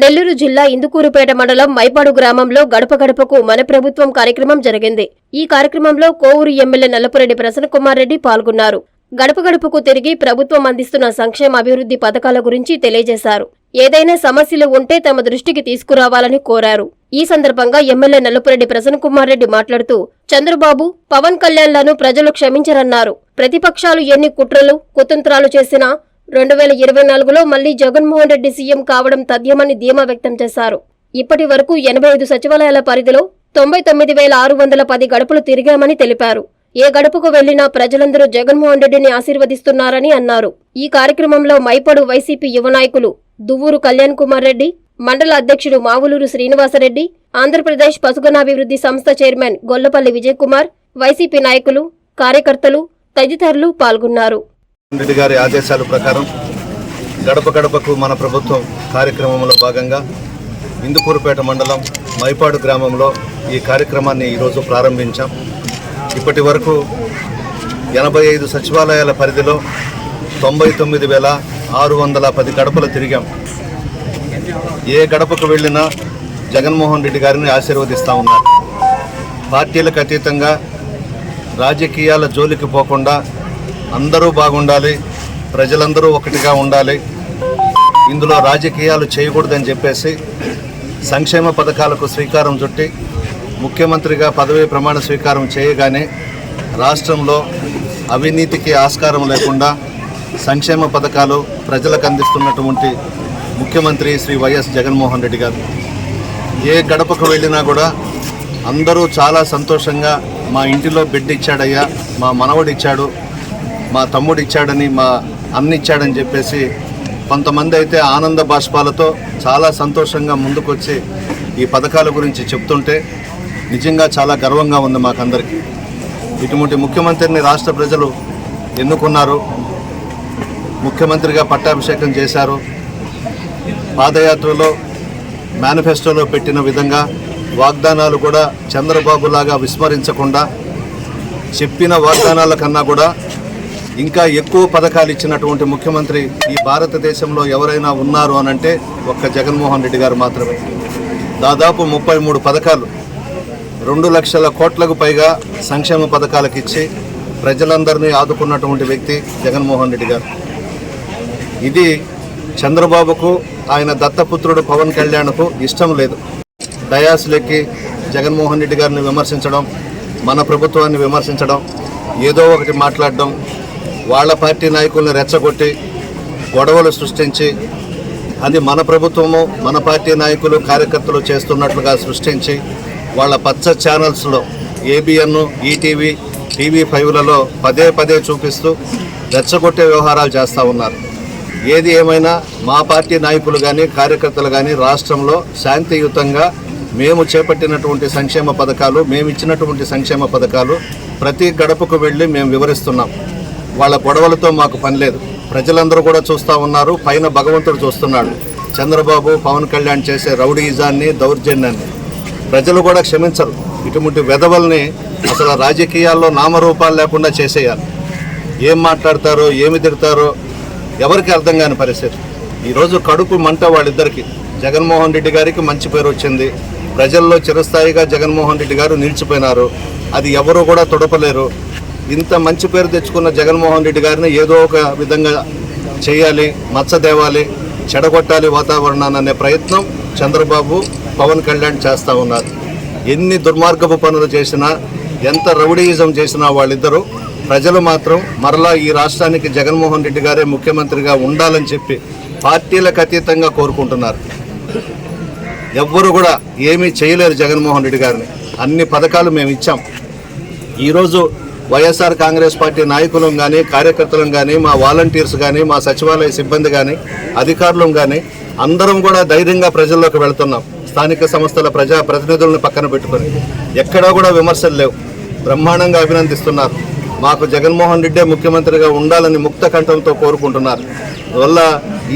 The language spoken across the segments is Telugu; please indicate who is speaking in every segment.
Speaker 1: నెల్లూరు జిల్లా ఇందుకూరుపేట మండలం మైపాడు గ్రామంలో గడప గడపకు మన ప్రభుత్వం కార్యక్రమం జరిగింది. ఈ కార్యక్రమంలో కోవూరు ఎమ్మెల్యే నల్లపురెడ్డి ప్రసన్నకుమార్ రెడ్డి పాల్గొన్నారు. గడప గడపకు తిరిగి ప్రభుత్వం అందిస్తున్న సంక్షేమ అభివృద్ధి పథకాల గురించి తెలియజేశారు. ఏదైనా సమస్యలు ఉంటే తమ దృష్టికి తీసుకురావాలని కోరారు. ఈ సందర్భంగా ఎమ్మెల్యే నల్లపురెడ్డి ప్రసన్నకుమార్ రెడ్డి మాట్లాడుతూ చంద్రబాబు పవన్ కళ్యాణ్లను ప్రజలు క్షమించరన్నారు. ప్రతిపక్షాలు ఎన్ని కుట్రలు కుతంత్రాలు చేసినా రెండు వేల ఇరవై నాలుగులో మళ్ళీ జగన్మోహన్ రెడ్డి సీఎం కావడం తథ్యమని ధీమా వ్యక్తం చేశారు. ఇప్పటి వరకు ఎనభై ఐదు సచివాలయాల పరిధిలో తొంభై తొమ్మిది వేల ఆరు వందల పది గడపలు తిరిగామని తెలిపారు. ఏ గడపకు వెళ్ళినా ప్రజలందరూ జగన్మోహన్ రెడ్డిని ఆశీర్వదిస్తున్నారని అన్నారు. ఈ కార్యక్రమంలో మైపడు వైసీపీ యువ నాయకులు దువ్వూరు కళ్యాణ్ కుమార్ రెడ్డి మండల అధ్యక్షుడు మావులూరు శ్రీనివాసరెడ్డి ఆంధ్రప్రదేశ్ పశుగణాభివృద్ధి సంస్థ చైర్మన్ గొల్లపల్లి విజయ్ కుమార్ వైసీపీ నాయకులు కార్యకర్తలు తదితరులు పాల్గొన్నారు.
Speaker 2: రెడ్డి గారి ఆదేశాల ప్రకారం గడప గడపకు మన ప్రభుత్వం కార్యక్రమంలో భాగంగా ఇందుకూరుపేట మండలం మైపాడు గ్రామంలో ఈ కార్యక్రమాన్ని ఈరోజు ప్రారంభించాం. ఇప్పటి వరకు ఎనభై ఐదు సచివాలయాల పరిధిలో తొంభై తొమ్మిది వేల ఆరు వందల పది గడపలు తిరిగాం. ఏ గడపకు వెళ్ళినా జగన్మోహన్ రెడ్డి గారిని ఆశీర్వదిస్తూ ఉన్నారు. పార్టీలకు అతీతంగా రాజకీయాల జోలికి పోకుండా అందరూ బాగుండాలి ప్రజలందరూ ఒకటిగా ఉండాలి. ఇందులో రాజకీయాలు చేయకూడదని చెప్పేసి సంక్షేమ పథకాలకు శ్రీకారం చుట్టి ముఖ్యమంత్రిగా పదవీ ప్రమాణ స్వీకారం చేయగానే రాష్ట్రంలో అవినీతికి ఆస్కారం లేకుండా సంక్షేమ పథకాలు ప్రజలకు అందిస్తున్నటువంటి ముఖ్యమంత్రి శ్రీ వైఎస్ జగన్మోహన్ రెడ్డి గారు. ఏ గడపకు వెళ్ళినా కూడా అందరూ చాలా సంతోషంగా మా ఇంటిలో బిడ్డ ఇచ్చాడయ్యా మా మనవడు ఇచ్చాడు మా తమ్ముడు ఇచ్చాడని మా అన్న ఇచ్చాడని చెప్పేసి కొంతమంది అయితే ఆనంద బాష్పాలతో చాలా సంతోషంగా ముందుకొచ్చి ఈ పథకాల గురించి చెప్తుంటే నిజంగా చాలా గర్వంగా ఉంది మాకందరికీ. ఇటువంటి ముఖ్యమంత్రిని రాష్ట్ర ప్రజలు ఎన్నుకున్నారు ముఖ్యమంత్రిగా పట్టాభిషేకం చేశారు పాదయాత్రలో మేనిఫెస్టోలో పెట్టిన విధంగా వాగ్దానాలు కూడా చంద్రబాబు లాగా విస్మరించకుండా చెప్పిన వాగ్దానాల కన్నా కూడా ఇంకా ఎక్కువ పథకాలు ఇచ్చినటువంటి ముఖ్యమంత్రి ఈ భారతదేశంలో ఎవరైనా ఉన్నారు అని అంటే ఒక్క జగన్మోహన్ రెడ్డి గారు మాత్రమే. దాదాపు ముప్పై మూడు పథకాలు రెండు లక్షల కోట్లకు పైగా సంక్షేమ పథకాలకు ఇచ్చి ప్రజలందరినీ ఆదుకున్నటువంటి వ్యక్తి జగన్మోహన్ రెడ్డి గారు. ఇది చంద్రబాబుకు ఆయన దత్తపుత్రుడు పవన్ కళ్యాణ్కు ఇష్టం లేదు. డయాస్లెక్కి జగన్మోహన్ రెడ్డి గారిని విమర్శించడం మన ప్రభుత్వాన్ని విమర్శించడం ఏదో ఒకటి మాట్లాడడం వాళ్ళ పార్టీ నాయకుల్ని రెచ్చగొట్టి గొడవలు సృష్టించి అది మన ప్రభుత్వము మన పార్టీ నాయకులు కార్యకర్తలు చేస్తున్నట్లుగా సృష్టించి వాళ్ళ పచ్చ ఛానల్స్లో ఏబిఎన్ ఈటీవీ టీవీ ఫైవ్లలో పదే పదే చూపిస్తూ రెచ్చగొట్టే వ్యవహారాలు చేస్తూ ఉన్నారు. ఏది ఏమైనా మా పార్టీ నాయకులు కానీ కార్యకర్తలు కానీ రాష్ట్రంలో శాంతియుతంగా మేము చేపట్టినటువంటి సంక్షేమ పథకాలు మేము ఇచ్చినటువంటి సంక్షేమ పథకాలు ప్రతి గడపకు వెళ్ళి మేము వివరిస్తున్నాం. వాళ్ళ గొడవలతో మాకు పని లేదు. ప్రజలందరూ కూడా చూస్తూ ఉన్నారు. పైన భగవంతుడు చూస్తున్నాడు. చంద్రబాబు పవన్ కళ్యాణ్ చేసే రౌడీజాన్ని దౌర్జన్యాన్ని. ప్రజలు కూడా క్షమించరు. ఇటువంటి వెధవల్ని అసలు రాజకీయాల్లో నామరూపాలు లేకుండా చేసేయాలి. ఏం మాట్లాడతారో ఏమి తిడతారో ఎవరికి అర్థం కాని పరిస్థితి. ఈరోజు కడుపు మంట వాళ్ళిద్దరికి. జగన్మోహన్ రెడ్డి గారికి మంచి పేరు వచ్చింది. ప్రజల్లో చిరస్థాయిగా జగన్మోహన్ రెడ్డి గారు నిలిచిపోయినారు. అది ఎవరు కూడా తొడపలేరు. ఇంత మంచి పేరు తెచ్చుకున్న జగన్మోహన్ రెడ్డి గారిని ఏదో ఒక విధంగా చేయాలి మచ్చదేవాలి చెడగొట్టాలి వాతావరణాన్ని అనే ప్రయత్నం చంద్రబాబు పవన్ కళ్యాణ్ చేస్తూ ఉన్నారు. ఎన్ని దుర్మార్గపు పనులు చేసినా ఎంత రౌడీయిజం చేసినా వాళ్ళిద్దరూ ప్రజలు మాత్రం మరలా ఈ రాష్ట్రానికి జగన్మోహన్ రెడ్డి గారే ముఖ్యమంత్రిగా ఉండాలని చెప్పి పార్టీలకు అతీతంగా కోరుకుంటున్నారు. ఎవ్వరు కూడా ఏమీ చేయలేరు జగన్మోహన్ రెడ్డి గారిని. అన్ని పథకాలు మేము ఇచ్చాం. ఈరోజు వైఎస్ఆర్ కాంగ్రెస్ పార్టీ నాయకులం కానీ కార్యకర్తలం కానీ మా వాలంటీర్స్ కానీ మా సచివాలయ సిబ్బంది కానీ అధికారులం కానీ అందరం కూడా ధైర్యంగా ప్రజల్లోకి వెళ్తున్నాం. స్థానిక సంస్థల ప్రజా ప్రతినిధులను పక్కన పెట్టుకొని. ఎక్కడా కూడా విమర్శలు లేవు. బ్రహ్మాండంగా అభినందిస్తున్నారు. మాకు జగన్మోహన్ రెడ్డే ముఖ్యమంత్రిగా ఉండాలని ముక్త కంఠంతో కోరుకుంటున్నారు. వల్ల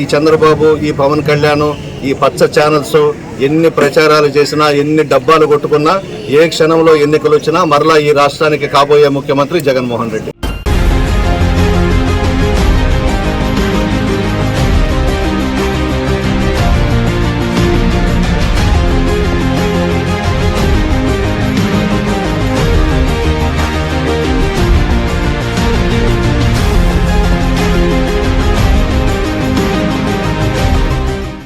Speaker 2: ఈ చంద్రబాబు ఈ పవన్ కళ్యాణ్ ఈ పచ్చ ఛానల్స్ ఎన్ని ప్రచారాలు చేసినా ఎన్ని డబ్బాలు కొట్టుకున్నా ఏ క్షణంలో ఎన్నికలు వచ్చినా మరలా ఈ రాష్ట్రానికి కాబోయే ముఖ్యమంత్రి జగన్మోహన్ రెడ్డి.